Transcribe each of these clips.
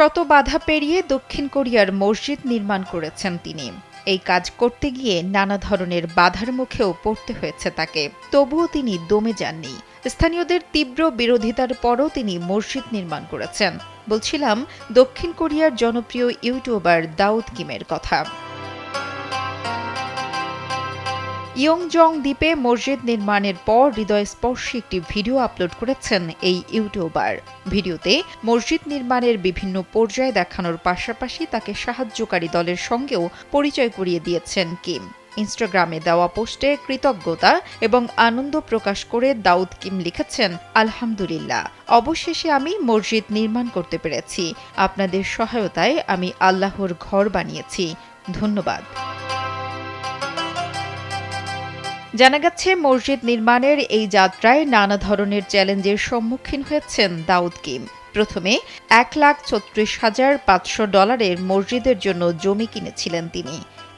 শত বাধা পেরিয়ে দক্ষিণ কোরিয়ার মসজিদ নির্মাণ করেছেন তিনি। এই কাজ করতে গিয়ে নানা ধরনের বাধার মুখেও পড়তে হয়েছে তাকে। তবুও তিনি দমে যাননি। স্থানীয়দের তীব্র বিরোধিতার পরও তিনি মসজিদ নির্মাণ করেছেন। বলছিলাম, দক্ষিণ কোরিয়ার জনপ্রিয় ইউটিউবার দাউদ কিমের কথা। ইয়ংজং দ্বীপে মসজিদ নির্মাণের পর হৃদয়স্পর্শী একটি ভিডিও আপলোড করেছেন এই ইউটিউবার। ভিডিওতে মসজিদ নির্মাণের বিভিন্ন পর্যায়ে দেখানোর পাশাপাশি তাকে সাহায্যকারী দলের সঙ্গেও পরিচয় করিয়ে দিয়েছেন কিম। ইনস্টাগ্রামে দেওয়া পোস্টে কৃতজ্ঞতা এবং আনন্দ প্রকাশ করে দাউদ কিম লিখেছেন, আলহামদুলিল্লাহ, অবশেষে আমি মসজিদ নির্মাণ করতে পেরেছি। আপনাদের সহায়তায় আমি আল্লাহর ঘর বানিয়েছি। ধন্যবাদ। জানা গেছে, মসজিদ নির্মাণের এই যাত্রায় নানা ধরনের চ্যালেঞ্জের সম্মুখীন হয়েছেন দাউদ কিম। প্রথমে এক লাখ ছত্রিশ হাজার পাঁচশো ডলারের মসজিদের জন্য জমি কিনেছিলেন তিনি।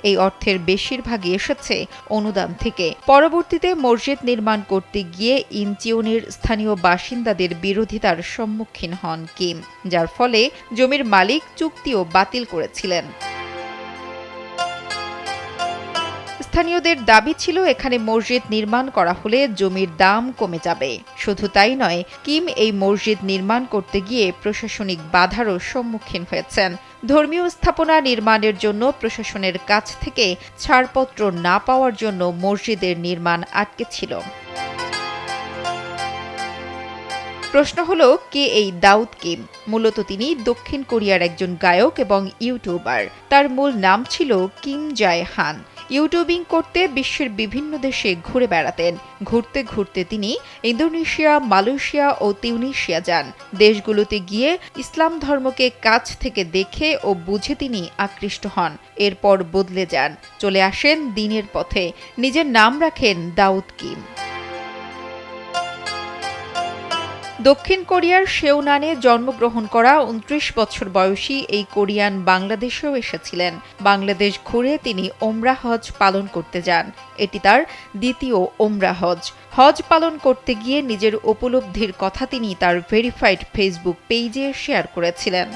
এই অর্থের বেশিরভাগই এসেছে অনুদান থেকে। পরবর্তীতে মসজিদ নির্মাণ করতে গিয়ে ইনচিওনের স্থানীয় বাসিন্দাদের বিরোধিতার সম্মুখীন হন কিম, যার ফলে জমির মালিক চুক্তিও বাতিল করেছিলেন। স্থানীয়দের দাবি ছিল এখানে মসজিদ নির্মাণ করা হলে জমির দাম কমে যাবে। শুধু তাই নয়, কিম এই মসজিদ নির্মাণ করতে গিয়ে প্রশাসনিক বাধারও সম্মুখীন হয়েছেন। ধর্মীয় স্থাপনা নির্মাণের জন্য প্রশাসনের কাছ থেকে ছাড়পত্র না পাওয়ার জন্য মসজিদের নির্মাণ আটকে ছিল। প্রশ্ন হলো, কে এই দাউদ কিম? মূলত তিনি দক্ষিণ কোরিয়ার একজন গায়ক এবং ইউটিউবার। তার মূল নাম ছিল কিম জায় হান ইউটিউবিং করতে বিশ্বের বিভিন্ন দেশে ঘুরে বেড়াতেন। ঘুরতে ঘুরতে তিনি ইন্দোনেশিয়া, মালয়েশিয়া ও তিউনিশিয়া যান। দেশগুলোতে গিয়ে ইসলাম ধর্মকে কাছ থেকে দেখে ও বুঝে তিনি আকৃষ্ট হন। এরপর বদলে যান। চলে আসেন দিনের পথে। নিজের নাম রাখেন দাউদ কিম। দক্ষিণ কোরিয়ার সেউনানে জন্মগ্রহণ করা উনত্রিশ বছর বয়সী এই কোরিয়ান বাংলাদেশেও এসেছিলেন। বাংলাদেশ ঘুরে তিনি ওমরা হজ পালন করতে যান। এটি তার দ্বিতীয় ওমরা হজ। হজ পালন করতে গিয়ে নিজের উপলব্ধির কথা তিনি তার ভেরিফাইড ফেসবুক পেজে শেয়ার করেছিলেন।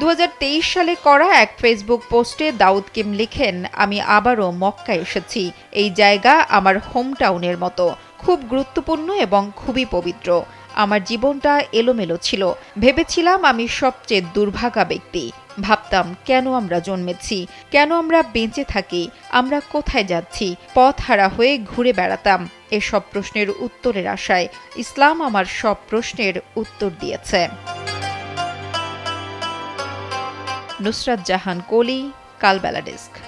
দু হাজার তেইশ সালে করা এক ফেসবুক পোস্টে দাউদ কিম লিখেন, আমি আবারও মক্কা এসেছি। এই জায়গা আমার হোম টাউনের মতো। খুব গুরুত্বপূর্ণ এবং খুবই পবিত্র। আমার জীবনটা এলোমেলো ছিল। ভেবেছিলাম আমি সবচেয়ে দুর্ভাগা ব্যক্তি। ভাবতাম, কেন আমরা জন্মেছি? কেন আমরা বেঁচে থাকি? আমরা কোথায় যাচ্ছি? পথ হারা হয়ে ঘুরে বেড়াতাম। এসব প্রশ্নের উত্তরের আশায় ইসলাম আমার সব প্রশ্নের উত্তর দিয়েছে। নুসরাত জাহান, কোলি, কালবেলা ডেস্ক।